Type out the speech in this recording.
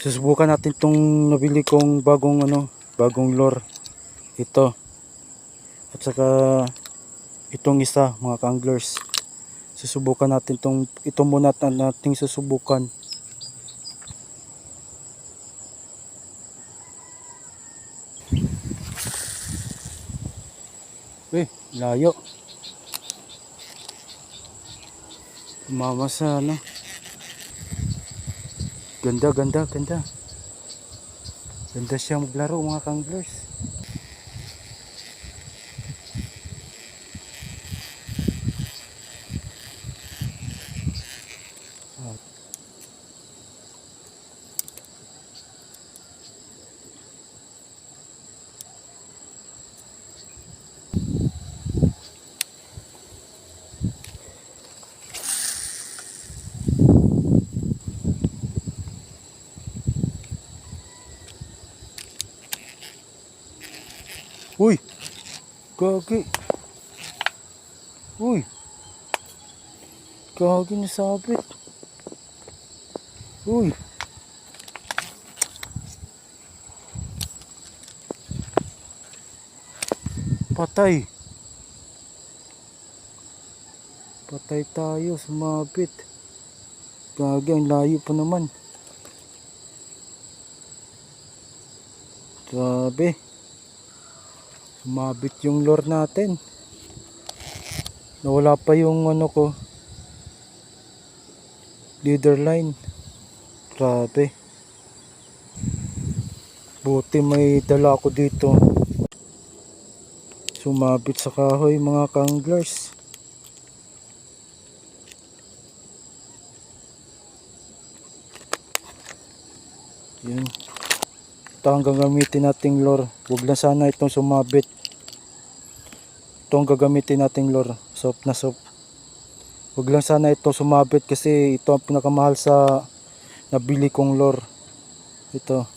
Susubukan natin tong nabili kong bagong ano, bagong lure. Ito. At saka itong isa, mga kanglers. Susubukan natin tong ito muna na nating susubukan. Eh, layo. Tumama sa ano. Ganda, ganda, ganda. Ganda siya maglaro mga kanglers. Uy! Gagi! Uy! Gagi nasabit! Uy! Patay! Patay tayo, sumabit. Gagi, ang layo pa naman. Grabe. Sumabit yung lure natin. Nawala pa yung ano ko. Leader line. Grabe. Buti may dala ako dito. Sumabit sa kahoy mga kanglers. Yun. Ito ang gagamitin nating lure. Huwag lang sana itong sumabit. Ito ang gagamitin nating lure. Soap na soap. Huwag lang sana ito sumabit kasi ito ang pinakamahal sa nabili kong lure. Ito.